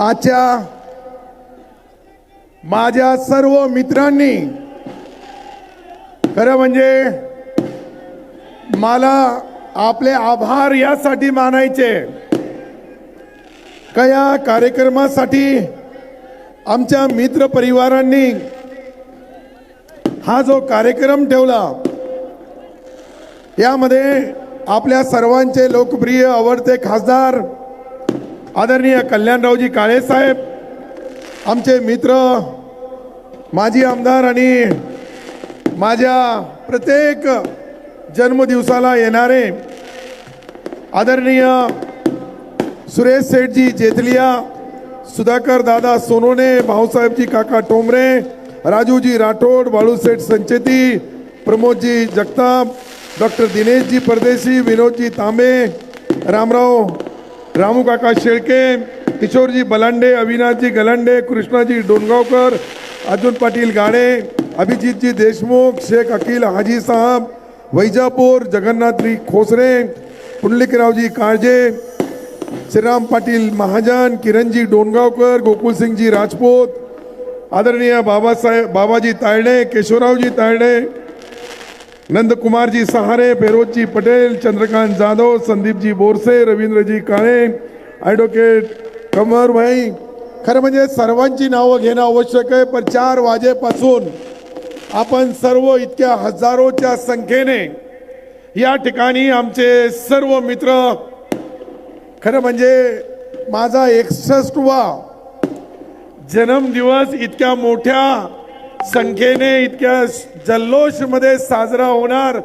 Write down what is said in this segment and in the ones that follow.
आजच्या माझ्या सर्व मित्रांनी खरं म्हणजे मला आपले आभार यासाठी मानायचे. का या कार्यक्रमासाठी आमच्या मित्र परिवारांनी हा जो कार्यक्रम ठेवला यामध्ये आपल्या सर्वांचे लोकप्रिय आवडते खासदार आदरणीय कल्याणरावजी काळेसाहेब आमचे मित्र माजी आमदार आणि माझ्या प्रत्येक जन्मदिवसाला येणारे आदरणीय सुरेश सेठजी जेतलिया सुधाकर दादा सोनोने भाऊसाहेबजी काका टोमरे राजूजी राठोड बाळूसेठ संचेती प्रमोदजी जगताप डॉक्टर दिनेशजी परदेशी विनोदजी तांबे रामराव रामू काका शेळके किशोरजी बलांडे अविनाशजी गलांडे कृष्णाजी डोणगावकर अर्जुन पाटील गाडे अभिजितजी देशमुख शेख अकील हाजी साहब वैजापूर जगन्नाथजी खोसरे पुंडलिकरावजी काळजे श्रीराम पाटील महाजन किरणजी डोणगावकर गोकुलसिंगजी राजपूत आदरणीय बाबासाहेब बाबाजी तायडे केशवरावजी तायडे नंदकुमारजी सहारे फेरोजी पटेल चंद्रकांत जाधव संदीपजी बोरसे रवींद्रजी काळे ॲडव्होकेट कमरभाई खरं म्हणजे सर्वांची नावं घेणं आवश्यक आहे पण चार वाजेपासून आपण सर्व इतक्या हजारोच्या संख्येने या ठिकाणी आमचे सर्व मित्र खरं म्हणजे माझा एकसष्टवा जन्मदिवस इतक्या मोठ्या संख्येने इतक्या जल्लोषमध्ये साजरा होणार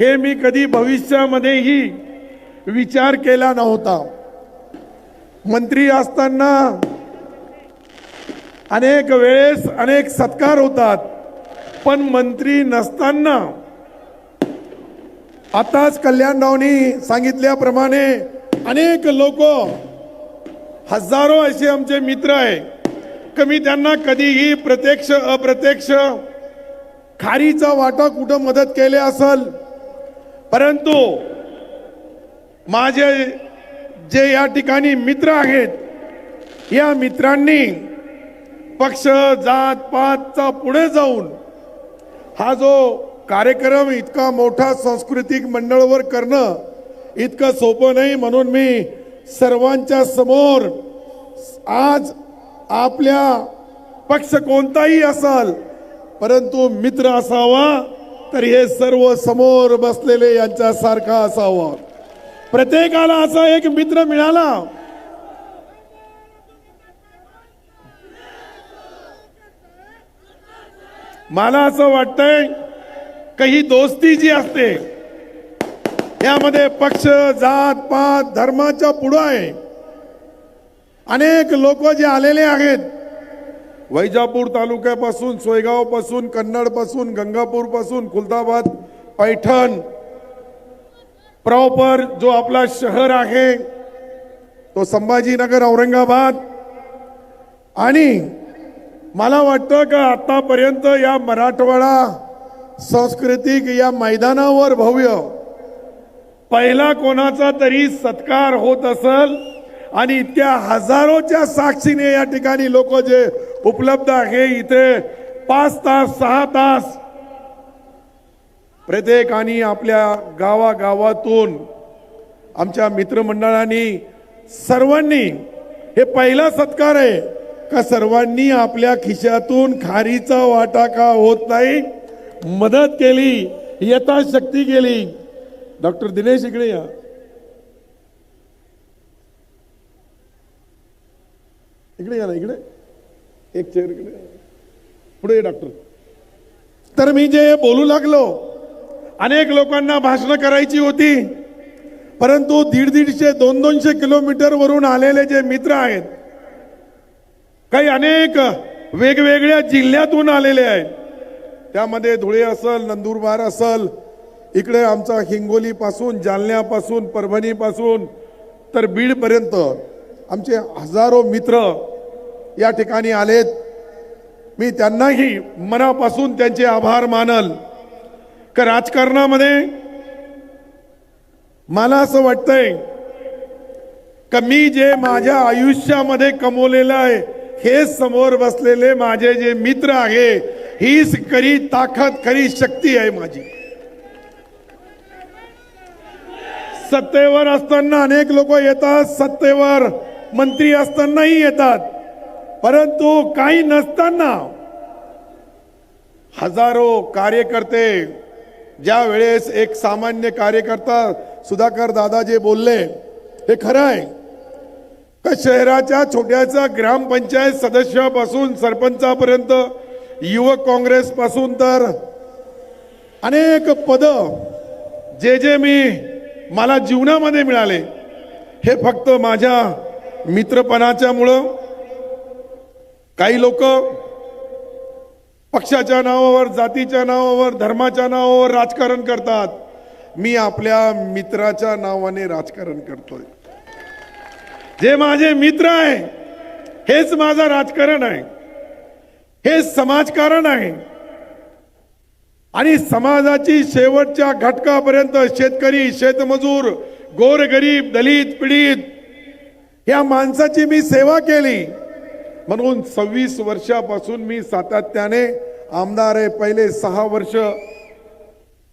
हे मी कधी भविष्यामध्येही विचार केला नव्हता. मंत्री असताना अनेक वेळेस अनेक सत्कार होतात पण मंत्री नसताना आताच कल्याणरावनी सांगितल्याप्रमाणे अनेक लोक हजारो असे आमचे मित्र आहे कमी त्यांना कधीही प्रत्यक्ष अप्रत्यक्ष खारीचा वाटा कुठं मदत केले असल? परंतु माझे जे या ठिकाणी मित्र आहेत या मित्रांनी पक्ष जात पातचा पुढे जाऊन हा जो कार्यक्रम इतका मोठा सांस्कृतिक मंडळवर करणं इतकं सोपं नाही म्हणून मी सर्वांच्या समोर आज आपल्या पक्ष कोणताही असाल परंतु मित्र असावा तर हे सर्व समोर बसलेले यांच्यासारखा असावा. प्रत्येकाला असा एक मित्र मिळाला. मला असं वाटतंय काही दोस्ती जी असते यामध्ये पक्ष जात पात धर्माच्या पुढं आहे. अनेक लोक जे आलेले आहेत वैजापूर तालुक्यापासून सोयगावपासून कन्नडपासून गंगापूरपासून खुलदाबाद पैठण प्रॉपर जो आपला शहर आहे तो संभाजीनगर औरंगाबाद. आणि मला वाटतं का आतापर्यंत या मराठवाडा सांस्कृतिक या मैदानावर भव्य पहिला कोणाचा तरी सत्कार होत असेल आणि त्या हजारोच्या साक्षीने या ठिकाणी लोक जे उपलब्ध आहे इथे पाच तास सहा तास प्रत्येकाने आपल्या गावागावातून आमच्या मित्रमंडळांनी सर्वांनी हे पहिला सत्कार आहे का सर्वांनी आपल्या खिशातून खारीचा वाटा का होत नाही? मदत केली यथाशक्ती केली. डॉक्टर दिनेश इकडे या. इकडे या ना इकडे एक चेअर इकडे पुढे डॉक्टर तर मी जे बोलू लागलो अनेक लोकांना भाषणं करायची होती परंतु दीड दीडशे दोन दोनशे किलोमीटर वरून आलेले जे मित्र आहेत काही अनेक वेगवेगळ्या जिल्ह्यातून आलेले आहेत त्यामध्ये धुळे असल नंदुरबार असल इकडे आमचा हिंगोली पासून जालन्यापासून परभणीपासून तर बीडपर्यंत आमचे हजारो मित्र या ठिकाणी आलेत. मी त्यांनाही मनापासून त्यांचे आभार मानल. का राजकारणामध्ये मला असं वाटतंय का मी जे माझ्या आयुष्यामध्ये कमवलेलं आहे हे समोर बसलेले माझे जे मित्र आहे हीच खरी ताकद खरी शक्ती आहे माझी. सत्तेवर असताना अनेक लोक येतात सत्तेवर मंत्री असतानाही येतात. परंतु काही नसताना हजारो कार्यकर्ते ज्या वेळेस एक सामान्य कार्यकर्ता सुधाकर दादा जे बोलले हे खरं आहे का शहराच्या छोट्याच्या ग्रामपंचायत सदस्यापासून सरपंचापर्यंत युवक काँग्रेस पासून तर अनेक पद जे जे मी मला जीवनामध्ये मिळाले हे फक्त माझ्या मित्रपणाच्यामुळं काही लोक पक्षाच्या नावावर जातीच्या नावावर धर्माच्या नावावर राजकारण करतात. मी आपल्या मित्राच्या नावाने राजकारण करतोय. जे माझे मित्र आहे हेच माझं राजकारण आहे. हे समाजकारण आहे. आणि समाजाची शेवटच्या घटकापर्यंत शेतकरी शेतमजूर गोरगरीब दलित पीडित या माणसाची मी सेवा केली. म्हणून सव्वीस वर्षापासून मी सातत्याने आमदार आहे. पहिले सहा वर्ष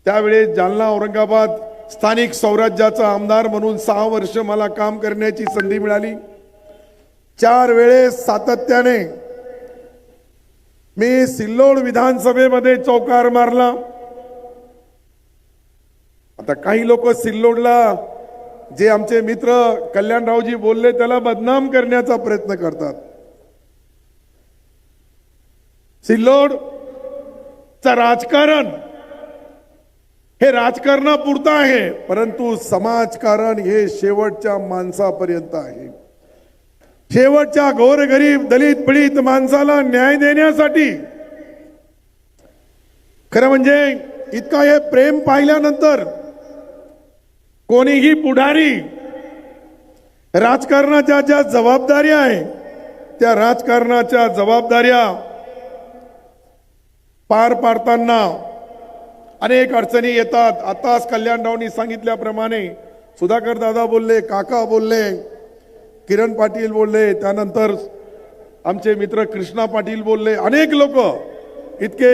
त्यावेळेस जालना औरंगाबाद स्थानिक स्वराज्याचा आमदार म्हणून सहा वर्ष मला काम करण्याची संधी मिळाली. चार वेळेस सातत्याने मी सिल्लोड विधानसभेमध्ये चौकार मारला. आता काही लोक सिल्लोडला जे आमचे मित्र कल्याणरावजी बोलले त्याला बदनाम करण्याचा प्रयत्न करतात. सिल्लोडचं राजकारण हे राजकारणापुरतं आहे परंतु समाजकारण हे शेवटच्या माणसापर्यंत आहे. शेवटच्या गोरगरीब दलित पीडित माणसाला न्याय देण्यासाठी खरं म्हणजे इतका हे प्रेम पाहिल्यानंतर कोणीही पुढारी राजकारणाच्या ज्या जबाबदाऱ्या आहे त्या राजकारणाच्या जबाबदाऱ्या पार पाडताना अनेक अडचणी येतात. आताच कल्याणरावनी सांगितल्याप्रमाणे सुधाकर दादा बोलले काका बोलले किरण पाटील बोलले त्यानंतर आमचे मित्र कृष्णा पाटील बोलले अनेक लोक इतके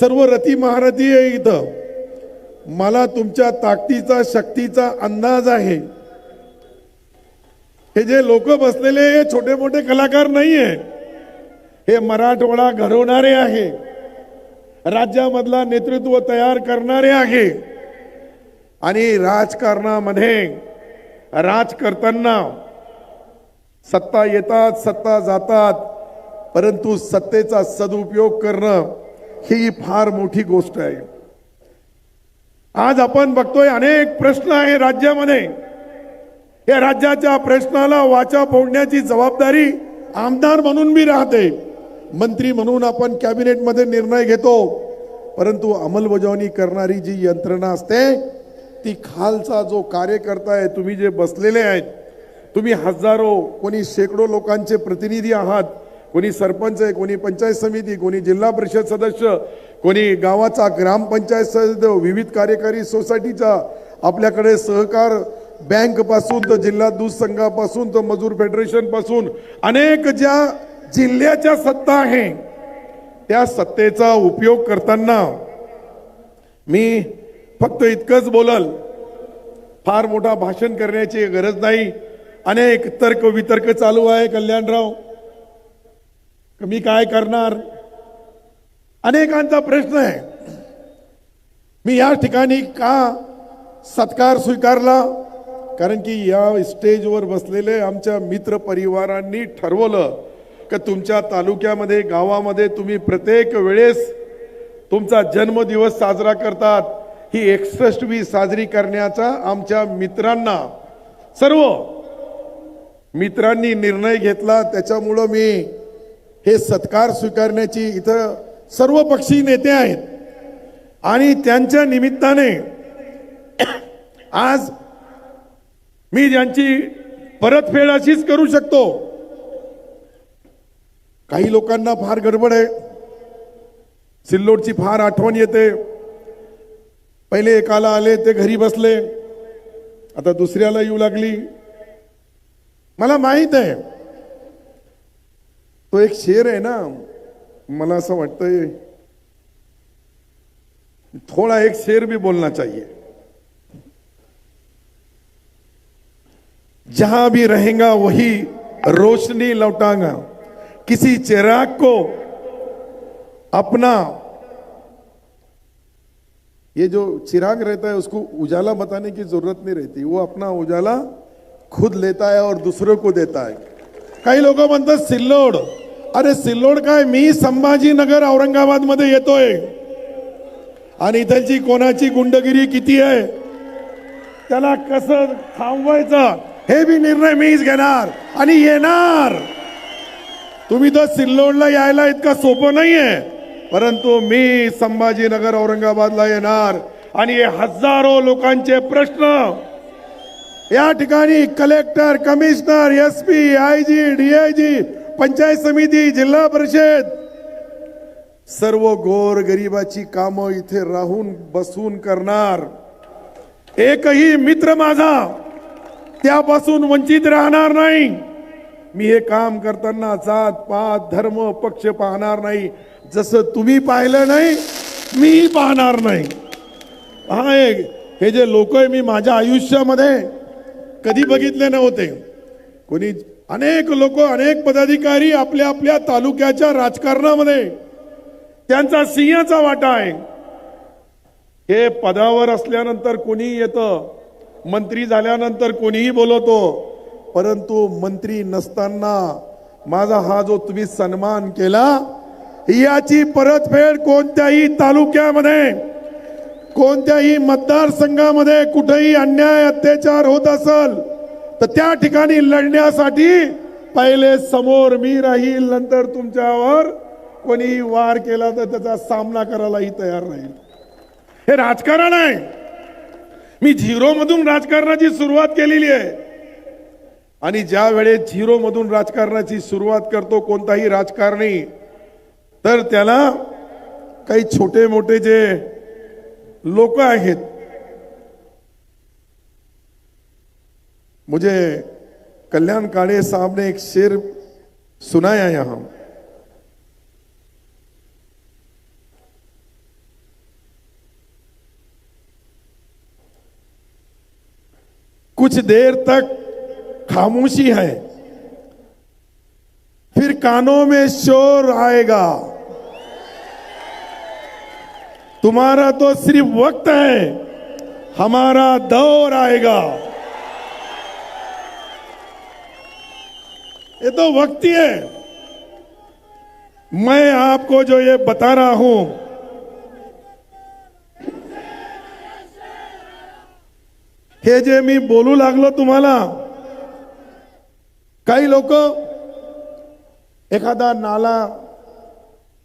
सर्व रती महारथी आहे इथं. मला तुमच्या ताकदीचा शक्तीचा अंदाज आहे. हे जे लोक बसलेले हे छोटे मोठे कलाकार नाहीये. हे मराठवाडा घडवणारे आहे. राज्यामधला नेतृत्व तयार करणारे आहे. आणि राजकारणामध्ये राज करताना सत्ता येतात सत्ता जातात परंतु सत्तेचा सदुपयोग करणं ही फार मोठी गोष्ट आहे. आज आपण बघतोय अनेक प्रश्न आहे राज्यामध्ये. या राज्याच्या प्रश्नाला वाचा फोडण्याची जबाबदारी आमदार म्हणून मी राहते. मंत्री म्हणून आपण कॅबिनेटमध्ये निर्णय घेतो. परंतु अंमलबजावणी करणारी जी यंत्रणा असते ती खालचा जो कार्यकर्ता आहे तुम्ही जे बसलेले आहेत तुम्ही हजारो कोणी शेकडो लोकांचे प्रतिनिधी आहात कोणी सरपंच आहे कोणी पंचायत समिती कोणी जिल्हा परिषद सदस्य कोणी गावाचा ग्रामपंचायत सदस्य विविध कार्यकारी सोसायटीचा आपल्याकडे सहकार बँकपासून तर जिल्हा दूध संघापासून तर मजूर फेडरेशनपासून अनेक ज्या जिल्ह्याच्या सत्ता आहे त्या सत्तेचा उपयोग करताना मी फक्त इतकंच बोलल. फार मोठा भाषण करण्याची गरज नाही. अनेक तर्क वितर्क चालू आहे कल्याणराव. मी काय करणार? अनेकांचा प्रश्न आहे. मी या ठिकाणी का सत्कार स्वीकारला? कारण की या स्टेजवर बसलेले आमच्या मित्र परिवारांनी ठरवलं का तुमच्या तालुक्यामध्ये गावामध्ये तुम्ही प्रत्येक वेळेस तुमचा जन्मदिवस साजरा करतात. ही एकसष्टवी साजरी करण्याचा आमच्या मित्रांना सर्व मित्रांनी निर्णय घेतला. त्याच्यामुळं मी हे सत्कार स्वीकारण्याची इथं सर्व पक्षी नेते आहेत. आणि त्यांच्या निमित्ताने आज मी ज्यांची परतफेड अशीच करू शकतो काही लोकांना फार गडबड आहे. सिल्लोडची फार आठवण येते. पहिले एकाला आले ते घरी बसले. आता दुसऱ्याला येऊ लागली. मला माहीत आहे तो एक शेर आहे ना मला असं वाटतंय, थोड़ा एक शेर भी बोलना चाहिए. जहाँ भी रहेगा वही रोशनी लौटाऊँगा किसी चिराग को अपना, ये जो चिराग रहता है, उसको उजाला बताने की ज़रूरत नहीं रहती. वो अपना उजाला खुद लेता है और दूसरों को देता है. काही लोक म्हणतात सिल्लोड. अरे सिल्लोड काय मी संभाजीनगर औरंगाबादमध्ये येतोय. आणि इथलची कोणाची गुंडगिरी किती आहे? त्याला कसं थांबवायचं हे बी निर्णय मीच घेणार आणि येणार. तुम्ही तर सिल्लोडला यायला इतका सोपं नाहीये परंतु मी संभाजीनगर औरंगाबादला येणार. आणि हे हजारो लोकांचे प्रश्न. या ठिकाणी collector commissioner S P I G DIG panchayat समिती जिल्हा परिषद. सर्व गोर गरिबाची कामं इथे राहून बसून करणार. एकही मित्र माझा त्यापासून वंचित राहणार नाही. मी हे काम करताना जात पात धर्म पक्ष पाहणार नाही. जसं तुम्ही पाहिलं नाही मी पाहणार नाही. हा हे जे लोक आहे मी माझ्या आयुष्यामध्ये कधी बघितले नव्हते. कोणी अनेक लोक अनेक पदाधिकारी आपल्या आपल्या तालुक्याच्या राजकारणामध्ये त्यांचा सिंहाचा वाटा आहे. हे पदावर असल्यानंतर कोणी येतं मंत्री झाल्यानंतर कोणीही बोलवतो परंतु मंत्री नसताना माझा हा जो तुम्ही सन्मान केला याची परतफेड कोणत्याही तालुक्यामध्ये कोणत्याही मतदारसंघामध्ये कुठेही अन्याय अत्याचार होत असल तर त्या ठिकाणी लढण्यासाठी पहिले समोर मी राहील नंतर तुमच्यावर. कोणी वार केला तर त्याचा सामना करायलाही तयार राहील. हे राजकारण आहे. मी झिरो मधून राजकारणाची सुरुवात केलेली आहे. आणि ज्या वेळेस झिरो मधून राजकारणाची सुरुवात करतो कोणताही राजकारणी तर त्याला काही छोटे मोठे जे लोक आहेत मुझे कल्याण काळे साहब ने एक शेर सुनाया यहाँ। कुछ देर तक खामोशी है, फिर कानों में शोर आएगा। तुम्हारा तो सिर्फ़ वक्त है, हमारा दौर आएगा। ये तो वक्त ही। है मैं आपको जो ये बता रहा हूं हे जे मी बोलू लागलो तुम्हाला काही लोक एखादा नाला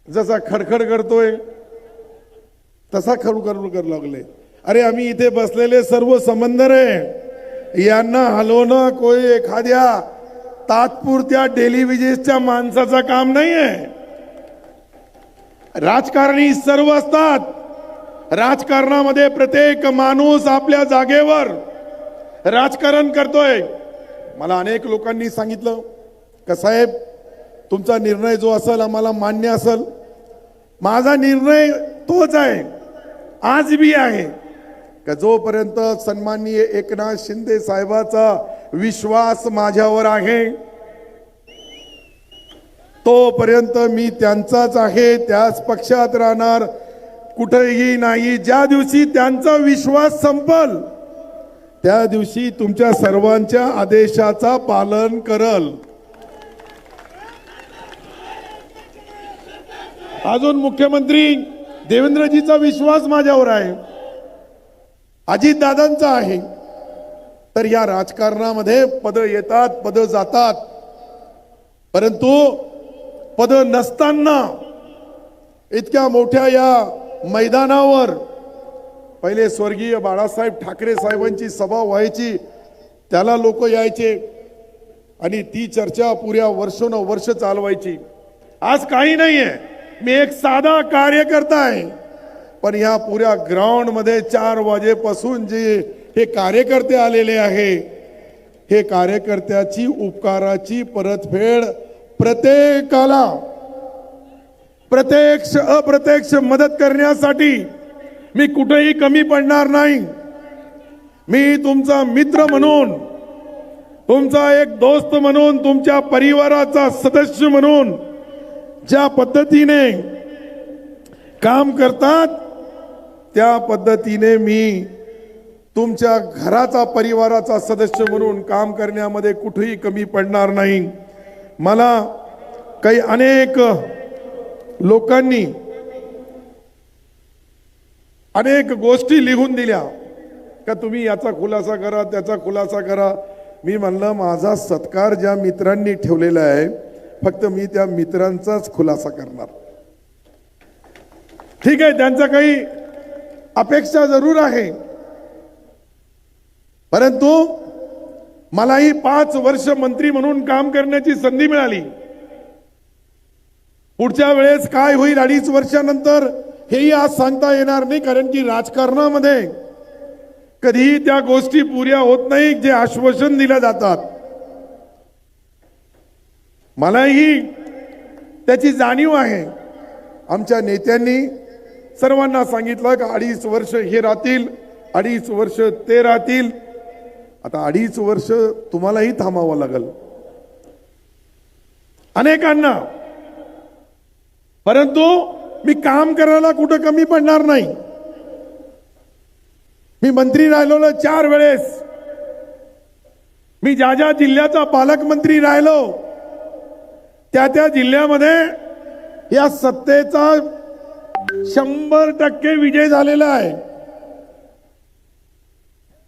जसा खडखड करतोय तसा खरू करू करू लागले. अरे आम्ही इथे बसलेले सर्व समंदर आहे. यांना हलवणं कोई एखाद्या तात्पुरत्या टेलिव्हिजनच्या माणसाचं काम नाही आहे राजकारणी सर्व असतात. राजकारणामध्ये प्रत्येक माणूस आपल्या जागेवर राजकारण करतोय. मला अनेक लोकांनी सांगितलं का साहेब तुमचा निर्णय जो असेल आम्हाला मान्य असेल. माझा निर्णय तोच आहे. आज बी आहे. का जोपर्यंत सन्माननीय एकनाथ शिंदे साहेबाचा विश्वास माझ्यावर आहे. तोपर्यंत मी त्यांचाच आहे त्याच पक्षात राहणार. कुठेही नाही. ज्या दिवशी त्यांचा विश्वास संपल त्या दिवशी तुमच्या सर्वांच्या आदेशाचा पालन करल. अजून मुख्यमंत्री देवेंद्रजीचा विश्वास माझ्यावर आहे. अजितदादांचा आहे. तर या राजकारणामध्ये पद येतात पद जातात. परंतु पद नसताना इतक्या मोठ्या या मैदानावर पहिले स्वर्गीय बाळासाहेब ठाकरे साहेबांची सभा व्हायची त्याला लोक यायचे आणि ती चर्चा पुऱ्या वर्षोनवर्ष चालवायची. आज काही नाहीये. मी एक साधा कार्यकर्ता आहे. पण या पुऱ्या ग्राउंडमध्ये चार वाजेपासून जी हे कार्यकर्ते आलेले आहे. हे कार्यकर्त्याची उपकाराची परतफेड प्रत्येकाला प्रत्यक्ष अप्रत्यक्ष मदत करण्यासाठी मी कुठेही कमी पडणार नाही. मी तुमचा मित्र म्हणून तुमचा एक दोस्त म्हणून तुमच्या परिवाराचा सदस्य म्हणून ज्या पद्धतीने काम करतात त्या पद्धतीने मी तुमच्या घराचा परिवाराचा सदस्य म्हणून काम करण्यामध्ये कुठेही कमी पडणार नाही. मला काही अनेक लोकांनी अनेक गोष्टी लिहून दिल्या. का तुम्ही याचा खुलासा करा त्याचा खुलासा करा. मी म्हणलं माझा सत्कार ज्या मित्रांनी ठेवलेला आहे फक्त मी त्या मित्रांचाच खुलासा करणार. ठीक आहे त्यांचा काही अपेक्षा जरूर आहे. परंतु मलाही पाच वर्ष मंत्री म्हणून काम करण्याची संधी मिळाली. पुढच्या वेळेस काय होईल अडीच वर्षानंतर हेही आज सांगता येणार नाही कारण की राजकारणामध्ये कधीही त्या गोष्टी पुऱ्या होत नाही जे आश्वासन दिल्या जातात. मलाही त्याची जाणीव आहे. आमच्या नेत्यांनी सर्वांना सांगितलं का अडीच वर्ष हे राहतील अडीच वर्ष ते राहतील. आता अडीच वर्ष तुम्हालाही थांबावं लागल. अनेकांना. परंतु मी काम करायला कुठं कमी पडणार नाही. मी मंत्री राहिलो चार वेळेस. मी ज्या ज्या जिल्ह्याचा पालकमंत्री राहिलो त्या त्या जिल्ह्यामध्ये या सत्तेचा शंभर टक्के विजय झालेला आहे.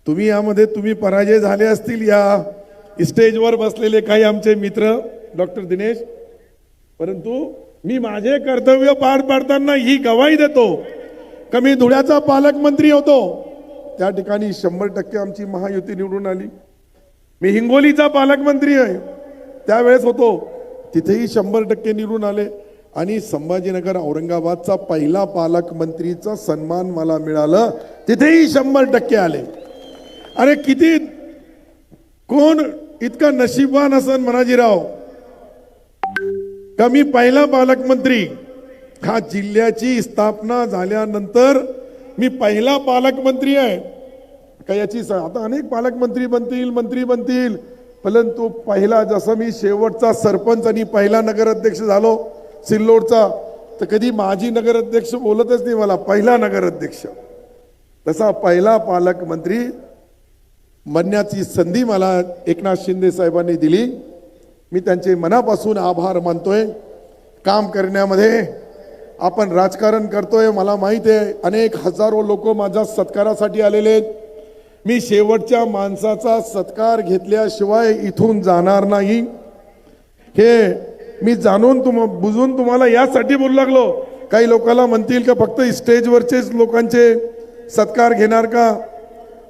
तुम्ही यामध्ये तुम्ही पराजय झाले असतील या स्टेजवर बसलेले काही आमचे मित्र डॉक्टर दिनेश. परंतु मी माझे कर्तव्य पार पाडताना ही गवाही देतो. का मी धुळ्याचा पालकमंत्री होतो. त्या ठिकाणी शंभर टक्के आमची महायुती निवडून आली. मी हिंगोलीचा पालकमंत्री आहे. त्यावेळेस होतो. तिथेही शंभर टक्के निवडून आले. आणि संभाजीनगर औरंगाबादचा पहिला पालकमंत्रीचा सन्मान मला मिळालं. तिथेही शंभर टक्के आले. अरे किती? कोण इतका नशीबवान असन मनाजीराव? का मी पहिला पालकमंत्री? हा जिल्ह्याची स्थापना झाल्यानंतर मी पहिला पालकमंत्री आहे. का याची आता अनेक पालकमंत्री बनतील मंत्री बनतील परंतु पहिला जसं मी शेवटचा सरपंच आणि पहिला नगराध्यक्ष झालो सिल्लोडचा तर कधी माजी नगराध्यक्ष बोलतच नाही मला पहिला नगराध्यक्ष. तसा पहिला पालकमंत्री म्हणण्याची संधी मला एकनाथ शिंदे साहेबांनी दिली. मी त्यांचे मनापासून आभार मानतोय. काम करण्यामध्ये आपण राजकारण करतोय मला माहीत आहे. अनेक हजारो लोक माझ्या सत्कारासाठी आलेले आहेत. मी शेवटच्या माणसाचा सत्कार घेतल्याशिवाय इथून जाणार नाही. हे मी जाणून तुम बुजून तुम्हाला यासाठी बोलू लागलो. काही लोकांना म्हणतील का फक्त स्टेजवरचेच लोकांचे सत्कार घेणार का?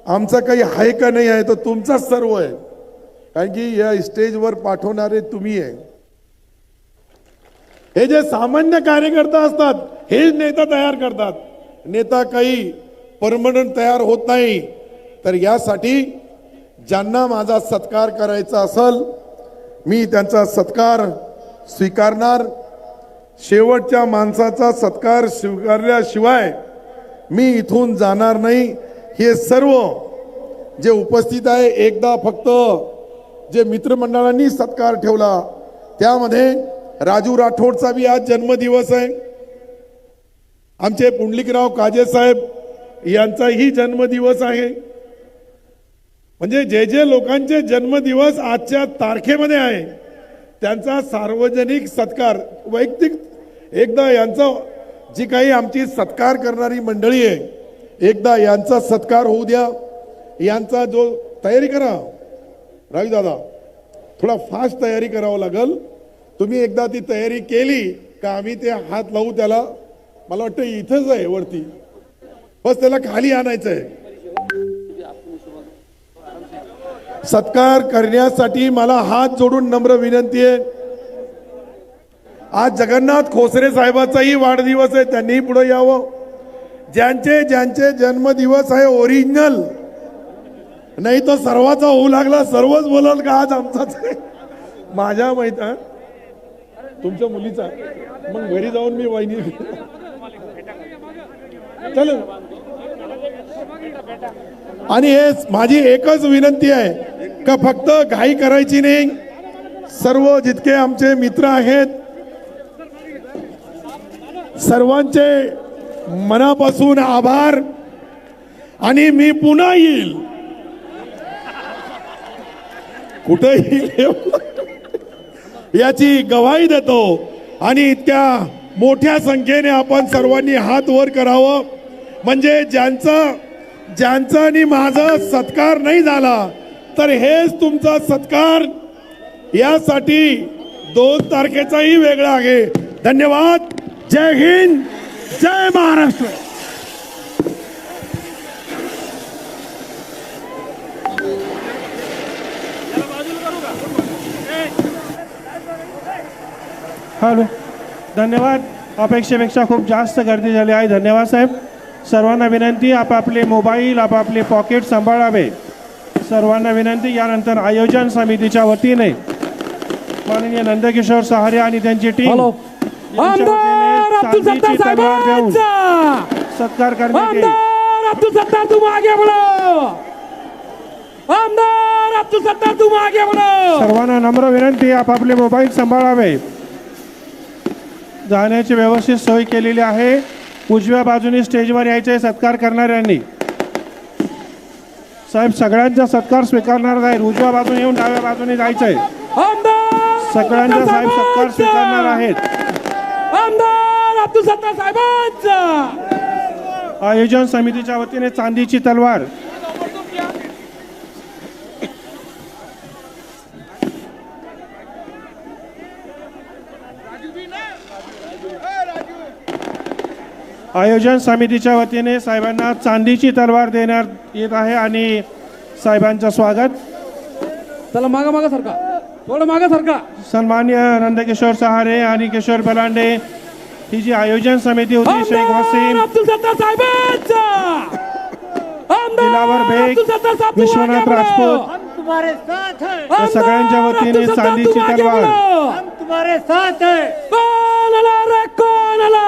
आमचा काही आहे का नाही आहे तर तुमचाच सर्व आहे. कारण की या स्टेजवर पाठवणारे तुम्ही आहे. हे जे सामान्य कार्यकर्ता असतात हेच नेता तयार करतात. नेता काही परमनंट तयार होत नाही. तर यासाठी ज्यांना माझा सत्कार करायचा असल मी त्यांचा सत्कार स्वीकारणार. शेवटच्या माणसाचा सत्कार स्वीकारल्याशिवाय मी इथून जाणार नाही. हे सर्व जे उपस्थित आहे एकदा फक्त जे मित्रमंडळांनी सत्कार ठेवला त्यामध्ये राजू राठोडचा बी आज जन्मदिवस आहे. आमचे पुंडलिकराव काजे साहेब यांचाही जन्मदिवस आहे. म्हणजे जे जे लोकांचे जन्मदिवस आजच्या तारखेमध्ये आहे त्यांचा सार्वजनिक सत्कार वैयक्तिक एकदा यांचा जी काही आमची सत्कार करणारी मंडळी आहे एकदा यांचा सत्कार होऊ द्या. यांचा जो तयारी करा. रावी दादा थोडा फास्ट तयारी करावं लागल. तुम्ही एकदा ती तयारी केली का आम्ही ते हात लावू त्याला? मला वाटतं इथंच आहे वरती. बस त्याला खाली आणायचं आहे सत्कार करण्यासाठी मला हात जोडून नम्र विनंती आहे. आज जगन्नाथ खोसरे साहेबाचाही वाढदिवस आहे. त्यांनीही पुढे यावं. ज्यांचे ज्यांचे जन्मदिवस आहे ओरिजिनल नाही तर सर्वाचा होऊ लागला सर्वच बोलाल का आज आमचाच माझ्या माहीत तुमच्या मुलीचा मग घरी जाऊन मी वहिनी चल. आणि हे माझी एकच विनंती आहे का फक्त घाई करायची नाही. सर्व जितके आमचे मित्र आहेत सर्वांचे मनापासून आभार. आणि मी पुन्हा येईल. कुठं येईल याची गवाही देतो. आणि इतक्या मोठ्या संख्येने आपण सर्वांनी हात वर करावं. म्हणजे ज्यांचं ज्यांचं आणि माझा सत्कार नाही झाला तर हेच तुमचा सत्कार. यासाठी दोन तारखेचाही वेगळा आहे. धन्यवाद. जय हिंद. जय महाराष्ट्र. हॅलो. धन्यवाद. अपेक्षेपेक्षा खूप जास्त गर्दी झाली आहे. धन्यवाद साहेब. सर्वांना विनंती आपापले मोबाईल आपापले पॉकेट सांभाळावे. सर्वांना विनंती यानंतर आयोजन समितीच्या वतीने. माननीय नंदकिशोर सहारे आणि त्यांची टीम. हॅलो. आमदार अब्दुल सत्तार साहेबांचा सत्कार करण्यात येईल. आमदार अब्दुल सत्तार तुम आगे बढ़ो आमदार अब्दुल सत्तार तुम आगे बढ़ो सर्वांना नम्र विनंती आपापले मोबाईल सांभाळावे. जाण्याची व्यवस्थित सोय केलेली आहे. उजव्या बाजूने स्टेजवर यायचे सत्कार करणाऱ्यांनी. साहेब सगळ्यांचा सत्कार स्वीकारणार आहेत उजव्या बाजूने येऊन डाव्या बाजूने जायचंय. सगळ्यांचा साहेब सत्कार स्वीकारणार आहेत. आमदार अब्दुल सत्तार साहेबांचा. आयोजन समितीच्या वतीने चांदीची तलवार. आयोजन समितीच्या वतीने साहेबांना चांदीची तलवार देण्यात येत आहे आणि साहेबांचं स्वागत. चला मागा मागा सरका थोडं मागा सरका सन्मान्य नंदकिशोर सहारे आणि किशोर बलांडे ही जी आयोजन समिती होती शेख वसीम अब्दुल सत्तार साहेबांचा! दिलावर आमदार बेग, अब्दुल सत्तार साहेब तुम विश्वनाथ. राजपूत हम तुम्हारे साथ हैं। या सगळ्यांच्या वतीने चांदीची तलवार. तुम्हारे साथ हैं। कोण आला रे कोण आला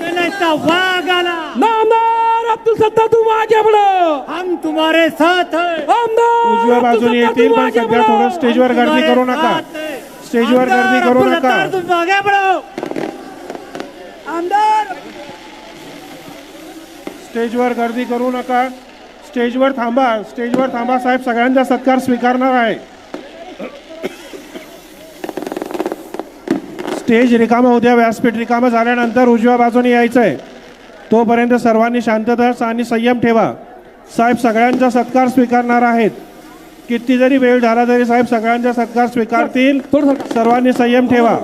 गणेशचा वाघ आला? नामदार अब्दुल सत्तार तुम आगे बढ़ो हम तुम्हारे साथ हैं। आमदार उजव्या बाजूने येतील पण सध्या. थोडं स्टेजवर गर्दी तुम्हारे करू नका. साथ हैं। स्टेजवर गर्दी करू अब्दुल नका. सत्तार, तुम आगे बढ़ो आमदार! स्टेजवर गर्दी करू नका. स्टेजवर थांबा. स्टेजवर थांबा साहेब. सगळ्यांचा सत्कार स्वीकारणार आहे. स्टेज रिकामं उद्या व्यासपीठ रिकामं झाल्यानंतर उजव्या बाजूने यायचंय. तोपर्यंत सर्वांनी शांतता आणि संयम ठेवा. साहेब सगळ्यांचा सत्कार स्वीकारणार आहेत. किती जरी वेळ झाला तरी साहेब सगळ्यांचा सत्कार स्वीकारतील. सर्वांनी संयम ठेवा.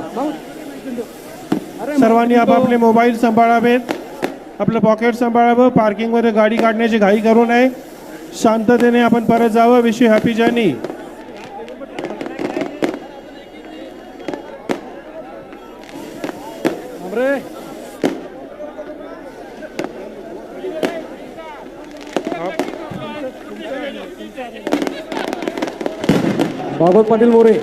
सर्वांनी आपापले मोबाईल सांभाळावेत आपलं पॉकेट सांभाळावं पार्किंगमध्ये गाडी काढण्याची घाई करू नये. शांततेने आपण परत जावं. विश हॅपी जर्नी हमरे भागवत पाटील मोरे.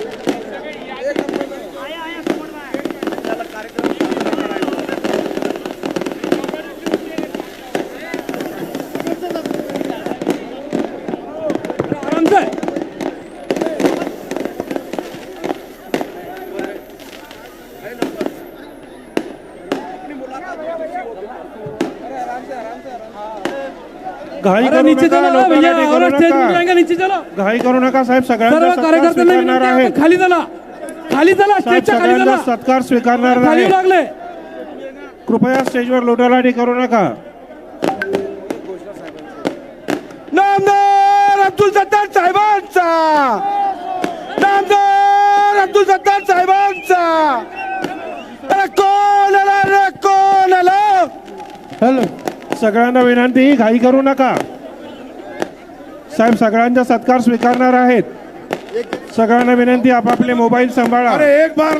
घाई अरे करू नीचे नका चलो भैया लोकांना और करू स्टेज नका जाएंगे नीचे चलो? घाई करू नका साहेब सर्व सगळ्यांचा सत्कार कार्यकर्त्यांना स्वीकारणार विनंती आहे, आपण खाली चला. खाली चला साहेब स्टेजच्या खाली सगळ्यांचा चला. सत्कार स्वीकारणार खाली आहे लागले. कृपया स्टेजवर लोटालाटी करू नका. नामदार अब्दुल सत्तार साहेबांचा. नामदार अब्दुल सत्तार साहेबांचा. अरे कोण आला रे कोण आला हॅलो. सगळ्यांना विनंती घाई करू नका. साहेब सगळ्यांचा सत्कार स्वीकारणार आहेत. सगळ्यांना विनंती आपापले मोबाईल सांभाळा. अरे एक बार